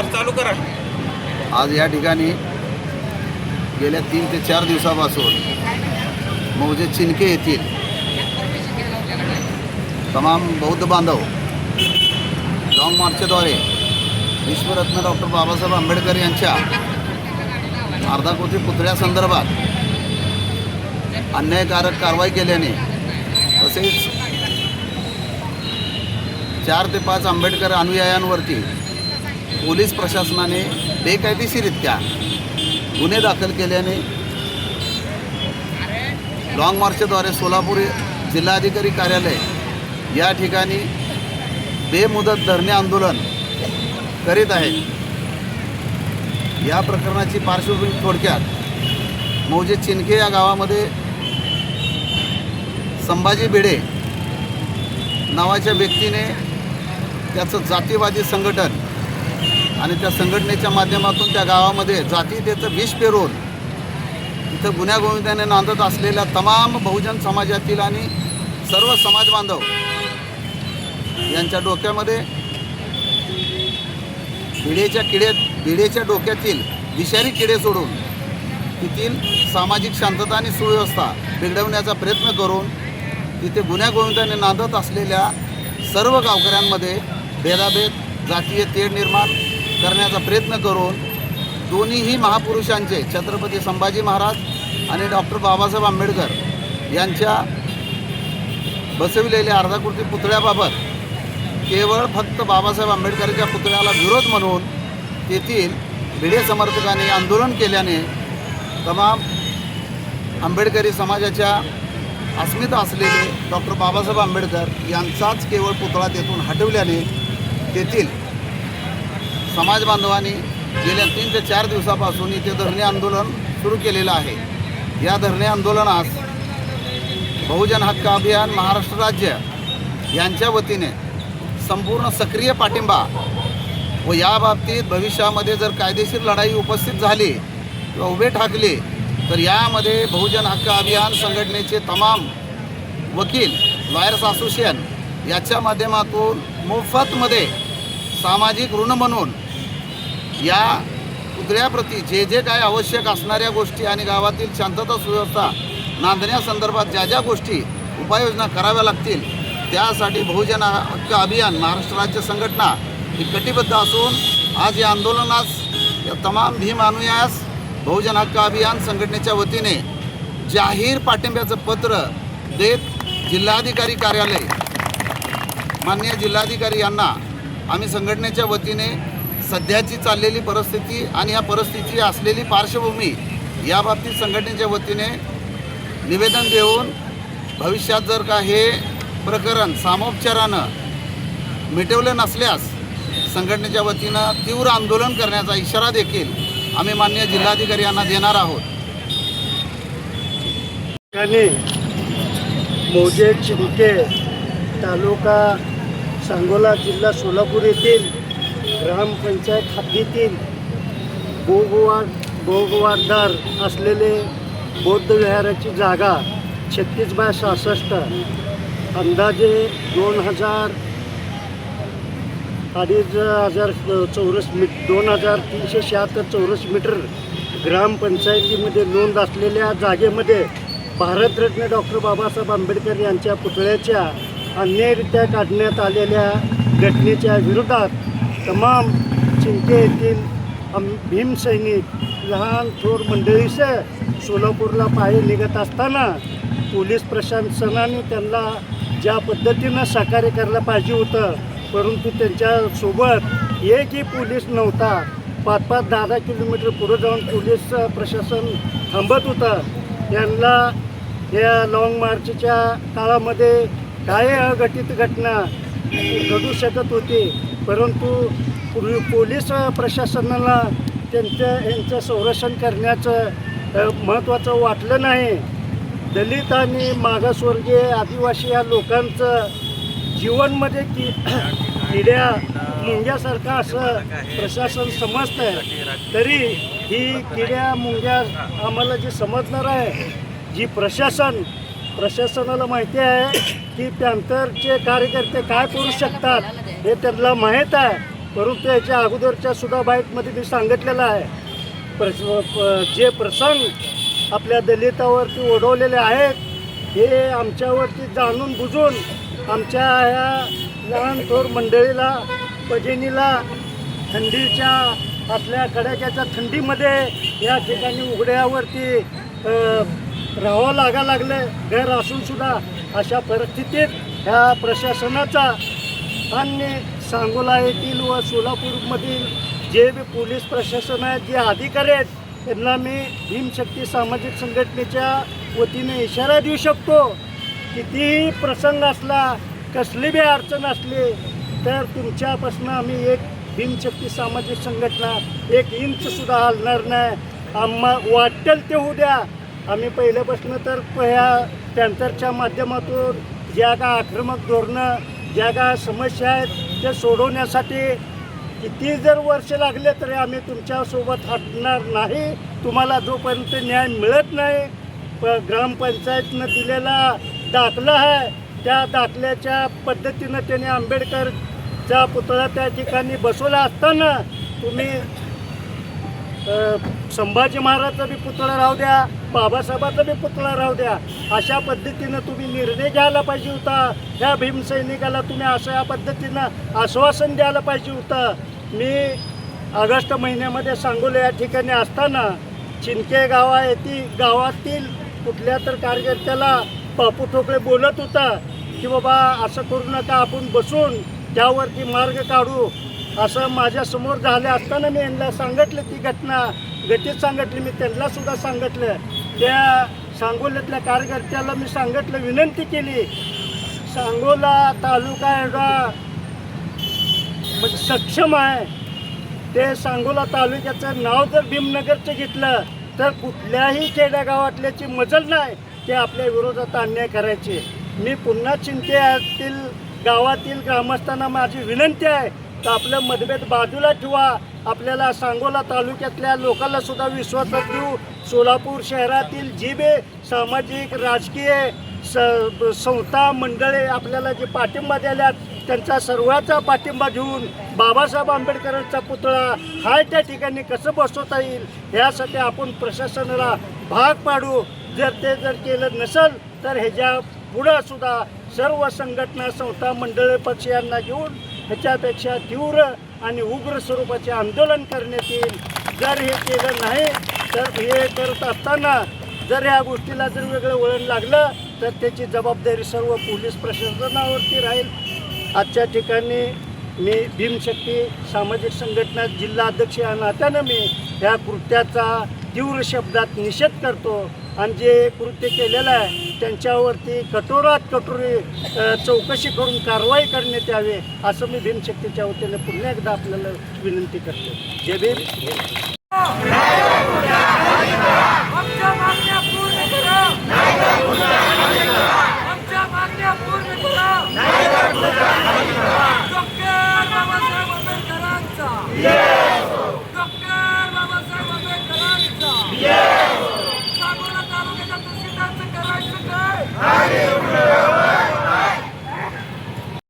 नमस्कार चालू करा. आज या ठिकाणी गेल्या तीन ते चार दिवसापासून मौजे चिनके येथील तमाम बौद्ध बांधव लॉंग मार्चद्वारे विश्वरत्न डॉक्टर बाबासाहेब आंबेडकर यांच्या अर्धाकोटी पुतळ्यासंदर्भात अन्यायकारक कारवाई केल्याने तसेच चार ते पाच आंबेडकर अनुयायांवरती पोलीस प्रशासनाने बेकायदेशीरित्या गुन्हे दाखल केल्याने लाँग मार्चद्वारे सोलापूर जिल्हाधिकारी कार्यालय या ठिकाणी बेमुदत धरणे आंदोलन करीत आहे या प्रकरणाची पार्श्वभूमी थोडक्यात मौजे चिनके या गावामध्ये संभाजी भिडे नावाच्या व्यक्तीने त्याचं जातीवादी संघटन आणि त्या संघटनेच्या माध्यमातून त्या गावामध्ये जातीयतेचं विष पेरून इथं गुन्ह्यागोविंदाने नांदत असलेल्या तमाम बहुजन समाजातील आणि सर्व समाज बांधव यांच्या डोक्यामध्ये भिडेच्या किडे भिडेच्या डोक्यातील विषारी किडे सोडून तेथील सामाजिक शांतता आणि सुव्यवस्था बिघडवण्याचा प्रयत्न करून तिथे गुन्ह्यागोविंदाने नांदत असलेल्या सर्व गावकऱ्यांमध्ये भेदाभेद जातीय तेढ निर्माण करण्याचा प्रयत्न करून दोन्हीही महापुरुषांचे छत्रपती संभाजी महाराज आणि डॉक्टर बाबासाहेब आंबेडकर यांच्या बसविलेल्या अर्धाकृती पुतळ्याबाबत केवळ फक्त बाबासाहेब आंबेडकरच्या पुतळ्याला विरोध म्हणून तेथील भिडे समर्थकांनी आंदोलन केल्याने तमाम आंबेडकरी समाजाच्या अस्मिता असलेले डॉक्टर बाबासाहेब आंबेडकर यांचाच केवळ पुतळा तेथून हटवल्याने तेथील समाज बांधवांनी गेल्या तीन ते चार दिवसापासून इथे धरणे आंदोलन सुरू केलेलं आहे. या धरणे आंदोलनास बहुजन हक्क अभियान महाराष्ट्र राज्य यांच्या वतीने संपूर्ण सक्रिय पाठिंबा व या बाबतीत भविष्यामध्ये जर कायदेशीर लढाई उपस्थित झाली किंवा उभे ठाकले तर यामध्ये बहुजन हक्क अभियान संघटनेचे तमाम वकील लॉयर्स असोसिएशन याच्या माध्यमातून मोफतमध्ये सामाजिक ऋण म्हणून या पुतळ्याप्रती जे जे काय आवश्यक असणाऱ्या गोष्टी आणि गावातील शांतता सुव्यवस्था नांदण्यासंदर्भात ज्या ज्या गोष्टी उपाययोजना कराव्या लागतील त्यासाठी बहुजन हक्क अभियान महाराष्ट्र राज्य संघटना ही कटिबद्ध असून आज या आंदोलनास या तमाम भीम अनुयास बहुजन हक्क अभियान संघटनेच्या वतीने जाहीर पाठिंब्याचं पत्र देत जिल्हाधिकारी कार्यालय माननीय जिल्हाधिकारी यांना आम्ही संघटनेच्या वतीने सध्याची चाललेली परिस्थिती आणि या परिस्थितीची असलेली पार्श्वभूमी याबाबतीत संघटनेच्या वतीने निवेदन देऊन भविष्यात जर का हे प्रकरण सामोपचारानं मिटवलं नसल्यास संघटनेच्या वतीनं तीव्र आंदोलन करण्याचा इशारा देखील आम्ही मान्य जिल्हाधिकारी यांना देणार आहोत. मोजे चिंके तालुका सांगोला जिल्हा सोलापूर येथील ग्रामपंचायत हद्दीतील भोगवार भोगवारदार असलेले बौद्ध विहाराची जागा छत्तीस बाय सहासष्ट अंदाजे दोन हजार अडीच हजार चौरस मीट दोन हजार तीनशे शहात्तर चौरस मीटर ग्रामपंचायतीमध्ये नोंद असलेल्या जागेमध्ये भारतरत्न डॉक्टर बाबासाहेब आंबेडकर यांच्या पुतळ्याच्या अन्यायरित्या काढण्यात आलेल्या घटनेच्या विरोधात तमाम चिंते येथील आम भीमसैनिक लहान थोर मंडळीसह सोलापूरला पायी निघत असताना पोलीस प्रशासनाने त्यांना ज्या पद्धतीनं सहकार्य करायला पाहिजे होतं परंतु त्यांच्यासोबत एकही पोलीस नव्हता. पाच पाच दहा दहा किलोमीटर पुढे जाऊन पोलीस प्रशासन थांबत होतं. त्यांना या लाँग मार्चच्या काळामध्ये काय अघटित घटना घडू शकत होती. परंतु पूर्वी पोलीस प्रशासनाला त्यांच्या यांचं संरक्षण करण्याचं महत्त्वाचं वाटलं नाही. दलित आणि मागासवर्गीय आदिवासी या लोकांचं जीवनमध्ये की किड्या मुंग्यासारखं असं प्रशासन समजतं आहे तरी ही किड्या मुंग्या आम्हाला जी समजणार आहे जी प्रशासन प्रशासनाला माहिती आहे की पॅन्थरचे कार्यकर्ते काय करू शकतात? हे त्यांना माहीत आहे. परंतु याच्या अगोदरच्या सुद्धा बाईटमध्ये मी सांगितलेलं आहे. प्रस प- जे प्रसंग आपल्या दलितावरती ओढवलेले आहेत हे आमच्यावरती जाणून बुजून आमच्या ह्या लहान थोर मंडळीला पजिनीला थंडीच्या आपल्या कडाक्याच्या थंडीमध्ये या ठिकाणी उघड्यावरती राहावं लागा लागलं घर असूनसुद्धा अशा परिस्थितीत ह्या प्रशासनाचा आणि सांगोला येथील व सोलापूरमधील जे बी पोलीस प्रशासन आहेत जे अधिकारी आहेत त्यांना मी भीमशक्ती सामाजिक संघटनेच्या वतीने इशारा देऊ शकतो कितीही प्रसंग असला कसली बी अडचण असली तर तुमच्यापासून आम्ही एक भीमशक्ती सामाजिक संघटना एक इंचसुद्धा हलणार नाही. आम्हा वाटेल ते होऊ द्या. आम्ही पहिल्यापासून तर ह्या टँकरच्या माध्यमातून ज्या का आक्रमक धोरणं ज्या काय समस्या आहेत ते सोडवण्यासाठी किती जर वर्ष लागले तरी आम्ही तुमच्यासोबत हटणार नाही. तुम्हाला जोपर्यंत न्याय मिळत नाही प ग्रामपंचायतनं दिलेला दाखला आहे त्या दाखल्याच्या पद्धतीनं त्याने आंबेडकरचा पुतळा त्या ठिकाणी बसवला असताना तुम्ही संभाजी महाराजचा बी पुतळा राहू द्या बाबासाहेबाचा बी पुतळा राहू द्या अशा पद्धतीनं तुम्ही निर्णय घ्यायला पाहिजे होता. ह्या भीमसैनिकाला तुम्ही असं या पद्धतीनं आश्वासन द्यायला पाहिजे होतं. मी ऑगस्ट महिन्यामध्ये सांगोले या ठिकाणी असताना चिंके गावा येथील गावातील कुठल्या तर कार्यकर्त्याला बापू ठोकळे बोलत होता की बाबा असं करू नका आपण बसून त्यावरती मार्ग काढू. असं माझ्यासमोर झालं असताना मी यांना सांगितलं ती घटना घटित सांगितली मी त्यांना सुद्धा सांगितलं. त्या सांगोल्यातल्या कार्यकर्त्याला मी सांगितलं विनंती केली. सांगोला तालुका एवढा म्हणजे सक्षम आहे. ते सांगोला तालुक्याचं नाव जर भीमनगरचं घेतलं तर कुठल्याही खेड्यागावातल्याची मजल नाही ते आपल्या विरोधात अन्याय करायचे. मी पुन्हा चिंतेतील गावातील ग्रामस्थांना माझी विनंती आहे तर आपलं मतभेद बाजूला ठेवा. आपल्याला सांगोला तालुक्यातल्या लोकांना सुद्धा विश्वासात घेऊ. सोलापूर शहरातील जी बे सामाजिक राजकीय स संस्था मंडळे आपल्याला जे पाठिंबा द्याल्यात त्यांचा सर्वांचा पाठिंबा घेऊन बाबासाहेब आंबेडकरांचा पुतळा हाय त्या ठिकाणी कसं बसवता येईल यासाठी आपण प्रशासनाला भाग पाडू. जर ते जर केलं नसेल तर ह्याच्या पुढं सुद्धा सर्व संघटना संस्था मंडळे पक्ष यांना घेऊन ह्याच्यापेक्षा तीव्र आणि उग्र स्वरूपाचे आंदोलन करण्यात येईल. जर हे केलं नाही तर हे करत असताना जर ह्या गोष्टीला जर वेगळं वळण लागलं तर त्याची जबाबदारी सर्व पोलीस प्रशासनावरती राहील. आजच्या ठिकाणी मी भीमशक्ती सामाजिक संघटना जिल्हा अध्यक्ष या नात्यानं मी या कृत्याचा तीव्र शब्दात निषेध करतो. आणि जे कृत्य केलेलं आहे त्यांच्यावरती कठोरात कठोरी चौकशी करून कारवाई करण्यात यावी असं मी भीमशक्तीच्या वतीने पुन्हा एकदा आपल्याला विनंती करतो. जय भीम.